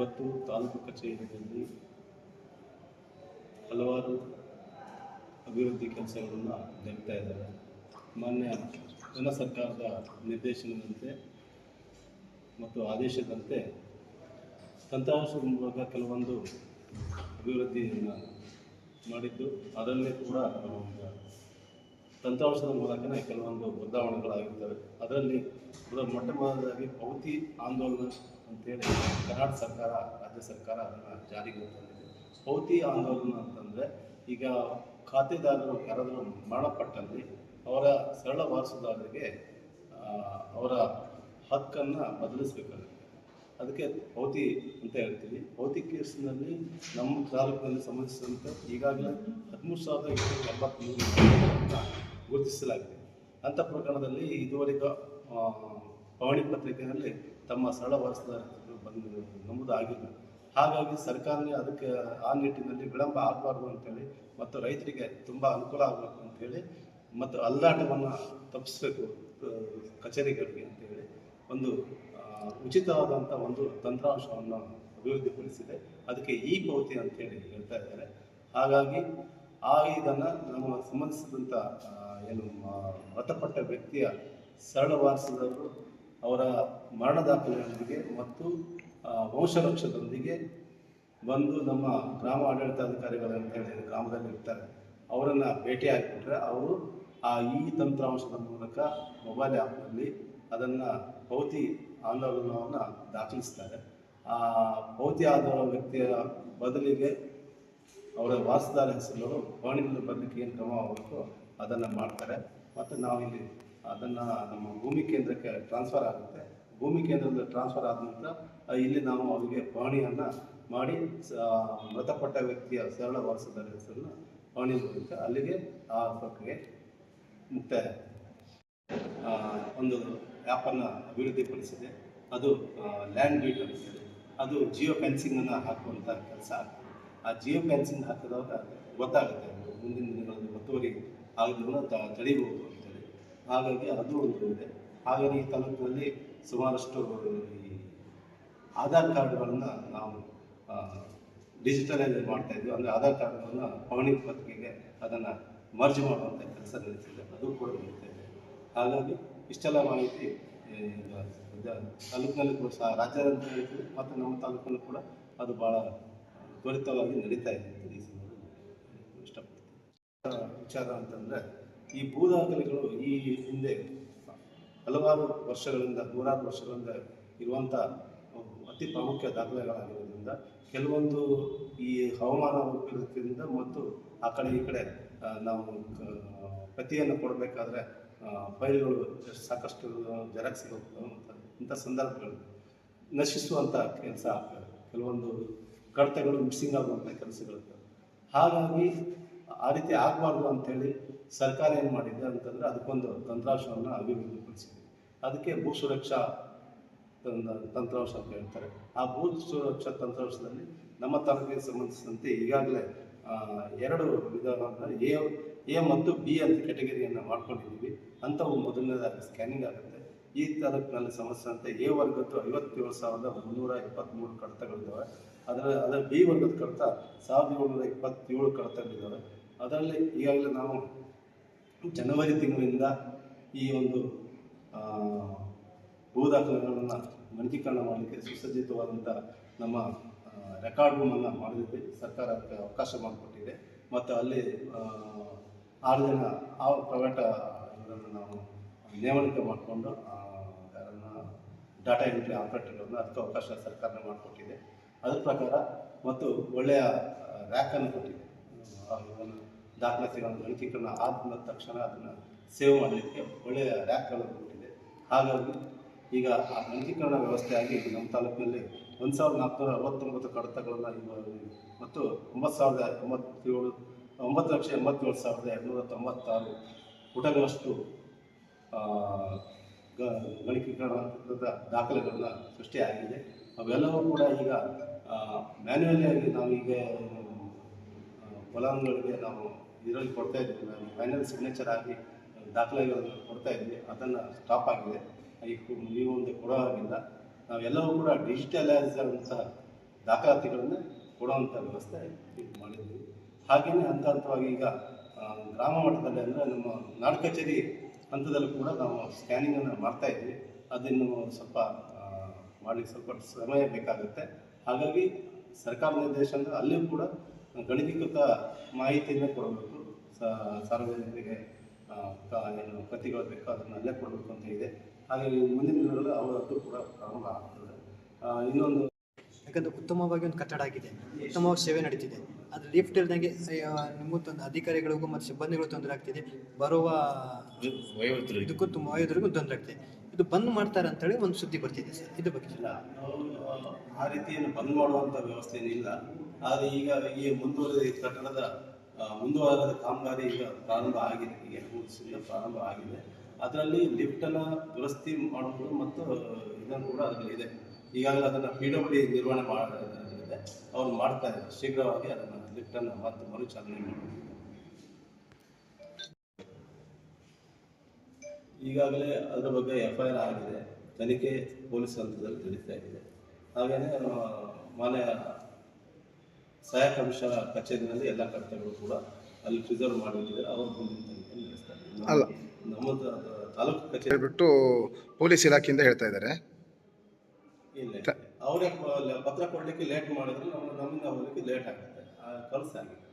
ಇವತ್ತು ತಾಲೂಕು ಕಚೇರಿಯಲ್ಲಿ ಹಲವಾರು ಅಭಿವೃದ್ಧಿ ಕೆಲಸಗಳನ್ನು ಜರುಗ್ತಾ ಇದ್ದಾರೆ. ಮಾನ್ಯ ಜನ ಸರ್ಕಾರದ ನಿರ್ದೇಶನದಂತೆ ಮತ್ತು ಆದೇಶದಂತೆ ತಂತ್ರಾಂಶದ ಮೂಲಕ ಕೆಲವೊಂದು ಅಭಿವೃದ್ಧಿಯನ್ನು ಮಾಡಿದ್ದು, ಅದರಲ್ಲಿ ಕೂಡ ತಂತ್ರಾಂಶದ ಮೂಲಕನೇ ಕೆಲವೊಂದು ಬದಲಾವಣೆಗಳಾಗಿರ್ತವೆ. ಅದರಲ್ಲಿ ಮೊಟ್ಟ ಮೊದಲಾಗಿ ಪೌತಿ ಆಂದೋಲನ ಅಂತೇಳಿ ಕರ್ನಾಟಕ ಸರ್ಕಾರ, ರಾಜ್ಯ ಸರ್ಕಾರ ಅದನ್ನು ಜಾರಿಗೆ ತಂದಿದೆ. ಪೌತಿ ಆಂದೋಲನ ಅಂತಂದರೆ ಈಗ ಖಾತೆದಾರರು ಯಾರಾದರೂ ಮರಣಪಟ್ಟಲ್ಲಿ ಅವರ ಸರಳ ವಾರಸುದಾರರಿಗೆ ಅವರ ಹಕ್ಕನ್ನು ಬದಲಿಸಬೇಕಾಗುತ್ತೆ. ಅದಕ್ಕೆ ಪೌತಿ ಅಂತ ಹೇಳ್ತೀವಿ. ಪೌತಿ ಕೇಸಿನಲ್ಲಿ ನಮ್ಮ ತಾಲೂಕಿನಲ್ಲಿ ಸಂಬಂಧಿಸಿದಂತೆ ಈಗಾಗಲೇ ಹದಿಮೂರು ಸಾವಿರದ ಎಂಟುನೂರ ಎಂಬತ್ತ್ಮೂರು ಗುರುತಿಸಲಾಗಿದೆ ಅಂಥ ಪ್ರಕರಣದಲ್ಲಿ ಇದುವರೆಗೂ ಆ, ಪಹಣಿ ಪತ್ರಿಕೆಯಲ್ಲಿ ತಮ್ಮ ಸರಳ ಹೆಸರು ಬಂದು ನಮೂದು ಆಗಿಲ್ಲ. ಹಾಗಾಗಿ ಸರ್ಕಾರನೇ ಅದಕ್ಕೆ ಆ ನಿಟ್ಟಿನಲ್ಲಿ ವಿಳಂಬ ಆಗಬಾರ್ದು ಅಂತೇಳಿ ಮತ್ತು ರೈತರಿಗೆ ತುಂಬ ಅನುಕೂಲ ಆಗಬೇಕು ಅಂತೇಳಿ ಮತ್ತು ಅಲ್ಲಾಟವನ್ನು ತಪ್ಪಿಸಬೇಕು ಕಚೇರಿಗಳಿಗೆ ಅಂತೇಳಿ ಒಂದು ಉಚಿತವಾದಂಥ ಒಂದು ತಂತ್ರಾಂಶವನ್ನು ಅಭಿವೃದ್ಧಿಪಡಿಸಿದೆ. ಅದಕ್ಕೆ ಈ ಪೌತಿ ಅಂತೇಳಿ ಹೇಳ್ತಾ ಇದ್ದಾರೆ. ಹಾಗಾಗಿ ಆ ಇದನ್ನು ನಮ್ಮ ಸಂಬಂಧಿಸಿದಂಥ ಏನು ಮೃತಪಟ್ಟ ವ್ಯಕ್ತಿಯ ಸರಳ ವಾರಸುದಾರರು ಅವರ ಮರಣ ದಾಖಲೆಗಳೊಂದಿಗೆ ಮತ್ತು ವಂಶವೃಕ್ಷದೊಂದಿಗೆ ಬಂದು ನಮ್ಮ ಗ್ರಾಮ ಆಡಳಿತಾಧಿಕಾರಿಗಳು ಅಂತ ಹೇಳಿ ಗ್ರಾಮದಲ್ಲಿ ಇರ್ತಾರೆ, ಅವರನ್ನು ಭೇಟಿ ಹಾಕಿಬಿಟ್ರೆ ಅವರು ಆ ಈ ತಂತ್ರಾಂಶದ ಮೂಲಕ ಮೊಬೈಲ್ ಆ್ಯಪ್ನಲ್ಲಿ ಅದನ್ನು ಭೌತಿ ಆಂದೋಲನವನ್ನು ದಾಖಲಿಸ್ತಾರೆ. ಆ ಭೌತಿ ಆದ ವ್ಯಕ್ತಿಯ ಬದಲಿಗೆ ಅವರ ವಾಸದಾರ ಹೆಸರು ಪಹಣಿನಲ್ಲಿ ಬರಲಿಕ್ಕೆ ಏನು ಕ್ರಮ ಆಗಬೇಕು ಅದನ್ನು ಮಾಡ್ತಾರೆ. ಮತ್ತು ನಾವಿಲ್ಲಿ ಅದನ್ನು ನಮ್ಮ ಭೂಮಿ ಕೇಂದ್ರಕ್ಕೆ ಟ್ರಾನ್ಸ್ಫರ್ ಆಗುತ್ತೆ. ಭೂಮಿ ಕೇಂದ್ರದಲ್ಲಿ ಟ್ರಾನ್ಸ್ಫರ್ ಆದ ನಂತರ ಇಲ್ಲಿ ನಾವು ಅವರಿಗೆ ಪಹಣಿಯನ್ನು ಮಾಡಿ ಮೃತಪಟ್ಟ ವ್ಯಕ್ತಿಯ ಸರಳ ವಾರಸುದಾರ ಹೆಸರನ್ನು ಪಹಣಿ ಮೂಲಕ ಅಲ್ಲಿಗೆ ಆ ಪ್ರಕ್ರಿಯೆ ಮುಕ್ತಾಯ ಒಂದು ಆ್ಯಪನ್ನು ಅಭಿವೃದ್ಧಿಪಡಿಸಿದೆ. ಅದು ಲ್ಯಾಂಡ್ ಬೀಟ್ ಹೇಳಿ ಅದು ಜಿಯೋ ಫೆನ್ಸಿಂಗನ್ನು ಹಾಕುವಂಥ ಕೆಲಸ ಆಗ್ತದೆ ಆ ಜಿಯೋ ಫೆನ್ಸಿಂಗ್ ಹಾಕಿದಾಗ ಗೊತ್ತಾಗುತ್ತೆ. ಮುಂದಿನ ದಿನಗಳಲ್ಲಿ ಒತ್ತುವರಿ ಆಗೋದನ್ನು ತ ತಡಿಬಹುದು ಹಾಗಾಗಿ ಅದು ಒಂದು ಇದೆ ಹಾಗಾಗಿ ಈ ತಾಲೂಕಿನಲ್ಲಿ ಸುಮಾರಷ್ಟು ಈ ಆಧಾರ್ ಕಾರ್ಡ್ಗಳನ್ನು ನಾವು ಡಿಜಿಟಲೈಸ್ ಮಾಡ್ತಾ ಇದ್ವಿ. ಅಂದರೆ ಆಧಾರ್ ಕಾರ್ಡ್ಗಳನ್ನು ಪವಣಿ ಪತ್ರಿಕೆಗೆ ಅದನ್ನು ಮರ್ಜ್ ಮಾಡುವಂಥ ಕೆಲಸ ನಡೀತಿದೆ. ಅದು ಕೂಡ ನಡೀತಾ ಇದೆ. ಹಾಗಾಗಿ ಇಷ್ಟೆಲ್ಲ ಮಾಹಿತಿ ತಾಲೂಕಿನಲ್ಲಿ ಕೂಡ ಸಹ ರಾಜ್ಯಾದ್ಯಂತ ಮತ್ತು ನಮ್ಮ ತಾಲೂಕಲ್ಲೂ ಕೂಡ ಅದು ಭಾಳ ತ್ವರಿತವಾಗಿ ನಡೀತಾ ಇದೆ ಇಷ್ಟಪಡ್ತೀನಿ. ವಿಚಾರ ಅಂತಂದರೆ ಈ ಭೂ ದಾಖಲೆಗಳು ಈ ಹಿಂದೆ ಹಲವಾರು ವರ್ಷಗಳಿಂದ, ನೂರಾರು ವರ್ಷಗಳಿಂದ ಇರುವಂಥ ಅತಿ ಪ್ರಾಮುಖ್ಯ ದಾಖಲೆಗಳಾಗಿರೋದ್ರಿಂದ ಕೆಲವೊಂದು ಈ ಹವಾಮಾನ ವೈಪರೀತ್ಯದಿಂದ ಮತ್ತು ಆ ಕಡೆ ಈ ಕಡೆ ನಾವು ಪ್ರತಿಯನ್ನು ಕೊಡಬೇಕಾದ್ರೆ ಫೈಲ್ಗಳು ಸಾಕಷ್ಟು ಜೆರಾಕ್ಸ್ ಇಂಥ ಸಂದರ್ಭಗಳು. ನಶಿಸುವಂಥ ಕೆಲಸ ಆಗ್ತದೆ ಕೆಲವೊಂದು ಕಡತೆಗಳು ಮಿಸ್ಸಿಂಗ್ ಆಗುವಂಥ ಕೆಲಸಗಳಿರ್ತವೆ ಹಾಗಾಗಿ ಆ ರೀತಿ ಆಗಬಾರ್ದು ಅಂತೇಳಿ ಸರ್ಕಾರ ಏನು ಮಾಡಿದೆ ಅಂತಂದರೆ ಅದಕ್ಕೊಂದು ತಂತ್ರಾಂಶವನ್ನು ಅಭಿವೃದ್ಧಿಪಡಿಸಿದೆ. ಅದಕ್ಕೆ ಭೂ ಸುರಕ್ಷಾ ತಂತ್ರಾಂಶ ಅಂತ ಹೇಳ್ತಾರೆ. ಆ ಭೂ ಸುರಕ್ಷಾ ತಂತ್ರಾಂಶದಲ್ಲಿ ನಮ್ಮ ತಾಲೂಕಿಗೆ ಸಂಬಂಧಿಸಿದಂತೆ ಈಗಾಗಲೇ ಎರಡು ವಿಧಾನವನ್ನು ಎ ಎ ಮತ್ತು ಬಿ ಅಂತ ಕೆಟಗರಿಯನ್ನು ಮಾಡ್ಕೊಂಡಿದ್ದೀವಿ. ಅಂಥವು ಮೊದಲನೇದಾಗಿ ಸ್ಕ್ಯಾನಿಂಗ್ ಆಗುತ್ತೆ. ಈ ತಾಲೂಕಿನಲ್ಲಿ ಅಂತ ಎ ವರ್ಗದ್ದು ಐವತ್ತೇಳು ಸಾವಿರದ ಮುನ್ನೂರ ಇಪ್ಪತ್ತ್ಮೂರು ಕಡತಗಳಿದ್ದಾವೆ. ಅದರ ಅದರ ಬಿ ವರ್ಗದ ಕಡತ ಸಾವಿರದ ಏಳ್ನೂರ ಇಪ್ಪತ್ತೇಳು ಕಡತಗಳಿದ್ದಾವೆ. ಅದರಲ್ಲಿ ಈಗಾಗಲೇ ನಾವು ಜನವರಿ ತಿಂಗಳಿಂದ ಈ ಒಂದು ಭೂ ದಾಖಲೆಗಳನ್ನು ಗಣಕೀಕರಣ ಮಾಡಲಿಕ್ಕೆ ಸುಸಜ್ಜಿತವಾದಂಥ ನಮ್ಮ ರೆಕಾರ್ಡ್ ರೂಮನ್ನು ಮಾಡಿದ್ವಿ ಸರ್ಕಾರ ಅದಕ್ಕೆ ಅವಕಾಶ ಮಾಡಿಕೊಟ್ಟಿದೆ. ಮತ್ತು ಅಲ್ಲಿ ಆರು ಜನ, ಆ ಪ್ರೈವೇಟ್ ಇವರನ್ನು ನಾವು ನೇಮಣಿಕೆ ಮಾಡಿಕೊಂಡು ಯಾರನ್ನು ಡಾಟಾ ಎಂಟ್ರಿ ಆಪರೇಟರ್ಗಳನ್ನು ಅದಕ್ಕೆ ಅವಕಾಶ ಸರ್ಕಾರ ಮಾಡಿಕೊಟ್ಟಿದೆ. ಅದರ ಪ್ರಕಾರ ಮತ್ತು ಒಳ್ಳೆಯ ರ್ಯಾಕನ್ನು ಕೊಟ್ಟಿದೆ. ದಾಖಲಾತಿಗಳನ್ನು ಗಣಕೀಕರಣ ಆದ ತಕ್ಷಣ ಅದನ್ನು ಸೇವ್ ಮಾಡಲಿಕ್ಕೆ ಒಳ್ಳೆಯ ರ್ಯಾಕ್ಗಳು ಕೊಟ್ಟಿದೆ. ಹಾಗಾಗಿ ಈಗ ಆ ಗಣಕೀಕರಣ ವ್ಯವಸ್ಥೆಯಾಗಿ ನಮ್ಮ ತಾಲೂಕಿನಲ್ಲಿ ಒಂದು ಸಾವಿರದ ನಾಲ್ಕುನೂರ ಅರವತ್ತೊಂಬತ್ತು ಕಡತಗಳನ್ನು ಮತ್ತು ಒಂಬತ್ತು ಸಾವಿರದ ಎಂಬತ್ತೇಳು, ಒಂಬತ್ತು ಲಕ್ಷ ಎಂಬತ್ತೇಳು ಸಾವಿರದ ಎರಡುನೂರ ತೊಂಬತ್ತಾರು ಪುಟಗಳಷ್ಟು ಗಣಕೀಕರಣದ ದಾಖಲೆಗಳನ್ನ ಸೃಷ್ಟಿಯಾಗಿದೆ ಅವೆಲ್ಲವೂ ಕೂಡ ಈಗ ಮ್ಯಾನ್ಯುವಲಿ ಆಗಿ ನಾವು ಈಗ ಫಲಾನುಭವಿಗಳಿಗೆ ನಾವು ಇದರಲ್ಲಿ ಕೊಡ್ತಾ ಇದ್ವಿ ಫೈನಲ್ ಸಿಗ್ನೇಚರ್ ಆಗಿ ದಾಖಲೆಗಳನ್ನು ಕೊಡ್ತಾ ಇದ್ವಿ ಅದನ್ನು ಸ್ಟಾಪ್ ಆಗಿದೆ. ಈ ನೀವು ಒಂದು ಕೊಡೋ ಹಾಗಿಲ್ಲ. ನಾವೆಲ್ಲವೂ ಕೂಡ ಡಿಜಿಟಲೈಸ್ ಅಂತ ದಾಖಲಾತಿಗಳನ್ನು ಕೊಡುವಂಥ ವ್ಯವಸ್ಥೆ ಇದು ಮಾಡಿದ್ದೀವಿ. ಹಾಗೆಯೇ ಹಂತ ಹಂತವಾಗಿ ಈಗ ಗ್ರಾಮ ಮಟ್ಟದಲ್ಲಿ ಅಂದರೆ ನಮ್ಮ ನಾಡ ಕಚೇರಿ ಹಂತದಲ್ಲೂ ಕೂಡ ನಾವು ಸ್ಕ್ಯಾನಿಂಗನ್ನು ಮಾಡ್ತಾ ಇದ್ವಿ ಅದನ್ನು ಸ್ವಲ್ಪ ಮಾಡಲಿಕ್ಕೆ ಸ್ವಲ್ಪ ಸಮಯ ಬೇಕಾಗುತ್ತೆ. ಹಾಗಾಗಿ ಸರ್ಕಾರ ನಿರ್ದೇಶನ ಅಲ್ಲಿಯೂ ಕೂಡ ಗಣಕೀಕೃತ ಮಾಹಿತಿಯನ್ನು ಕೊಡಬೇಕು. ಸಾರ್ವಜನಿಕರಿಗೆ ಏನು ಪ್ರತಿಗಳು ಬೇಕೋ ಅದನ್ನು ಅಲ್ಲೇ ಕೊಡಬೇಕು ಅಂತ ಇದೆ. ಹಾಗಾಗಿ ಮುಂದಿನ ದಿನಗಳಲ್ಲಿ ಅವರದ್ದು ಕೂಡ ಪ್ರಾರಂಭ ಆಗ್ತದೆ. ಇನ್ನೊಂದು ಯಾಕಂದ್ರೆ ಉತ್ತಮವಾಗಿ ಒಂದು ಕಟ್ಟಡ ಆಗಿದೆ. ಉತ್ತಮವಾಗಿ ಸೇವೆ ನಡೀತಿದೆ. ಅದು ಲಿಫ್ಟ್ ಇಲ್ದಂಗೆ ಅಯ್ಯೋ, ನಿಮಗೂ ತೊಂದರೆ ಅಧಿಕಾರಿಗಳಿಗೂ ಮತ್ತು ಸಿಬ್ಬಂದಿಗಳಿಗೂ ತೊಂದರೆ ಆಗ್ತಿದೆ. ಬರುವ ಇದಕ್ಕೂ ತುಂಬ ವಯೋಧರಿಗೂ ತೊಂದರೆ ಆಗ್ತಿದೆ. ಇದು ಬಂದ್ ಮಾಡ್ತಾರೆ ಅಂತೇಳಿ ಒಂದು ಸುದ್ದಿ ಬರ್ತಿದೆ ಸರ್. ಇದು ಬಗ್ಗೆ. ಆ ರೀತಿಯನ್ನು ಬಂದ್ ಮಾಡುವಂಥ ವ್ಯವಸ್ಥೆ ಏನಿಲ್ಲ ಆದರೆ ಈಗ ಈ ಮುಂದುವರೆದ ಈ ಕಟ್ಟಡದ ಮುಂದುವರೆದ ಕಾಮಗಾರಿ ಈಗ ಪ್ರಾರಂಭ ಆಗಿದೆ. ಈಗ ಮೂರು ಪ್ರಾರಂಭ ಆಗಿದೆ. ಅದರಲ್ಲಿ ಲಿಫ್ಟನ್ನು ದುರಸ್ತಿ ಮಾಡುವುದು ಮತ್ತು ಇದನ್ನು ಕೂಡ ಅದರಲ್ಲಿ ಇದೆ. ಈಗಾಗಲೇ ಅದನ್ನು ಪಿ ಡಬ್ಲ್ಯೂ ಡಿ ನಿರ್ವಹಣೆ ಮಾಡಿದೆ ಅವ್ರು ಮಾಡ್ತಾ ಇದ್ದಾರೆ. ಶೀಘ್ರವಾಗಿ ಅದನ್ನು ಲಿಫ್ಟನ್ನು ಮತ್ತೆ ಮರುಚಾಲನೆ ಮಾಡಬೇಕು. ಈಗಾಗಲೇ ಅದರ ಬಗ್ಗೆ ಎಫ್ ಐ ಆರ್ ಆಗಿದೆ. ತನಿಖೆ ಪೊಲೀಸ್ ಹಂತದಲ್ಲಿ ನಡೀತಾ ಇದೆ. ಹಾಗೆಯೇ ಮಾನ್ಯ ಸಹಾಯಕ ಕಮಿಷನರ್ ಕಚೇರಿನಲ್ಲಿ ಎಲ್ಲ ಕರ್ತವ್ಯಗಳು ಕೂಡ ಅಲ್ಲಿ ಪ್ರಿಸರ್ವ್ ಮಾಡಿದ್ದಾರೆ. ಅವರು ಮುಂದಿನ ತನಿಖೆ ಅಲ್ಲ. ನಮ್ಮ ತಾಲೂಕು ಕಚೇರಿ ಬಿಟ್ಟು ಪೊಲೀಸ್ ಇಲಾಖೆಯಿಂದ ಹೇಳ್ತಾ ಇದ್ದಾರೆ. ಇಲ್ಲ ಅವರೇ ಪತ್ರ ಕೊಡಲಿಕ್ಕೆ ಲೇಟ್ ಮಾಡಿದ್ರು. ನಮ್ಮ ನಮ್ಮಿಂದ ಹೋಗ್ಲಿಕ್ಕೆ ಲೇಟ್ ಆಗುತ್ತೆ ಕಳಿಸಾಗಿದೆ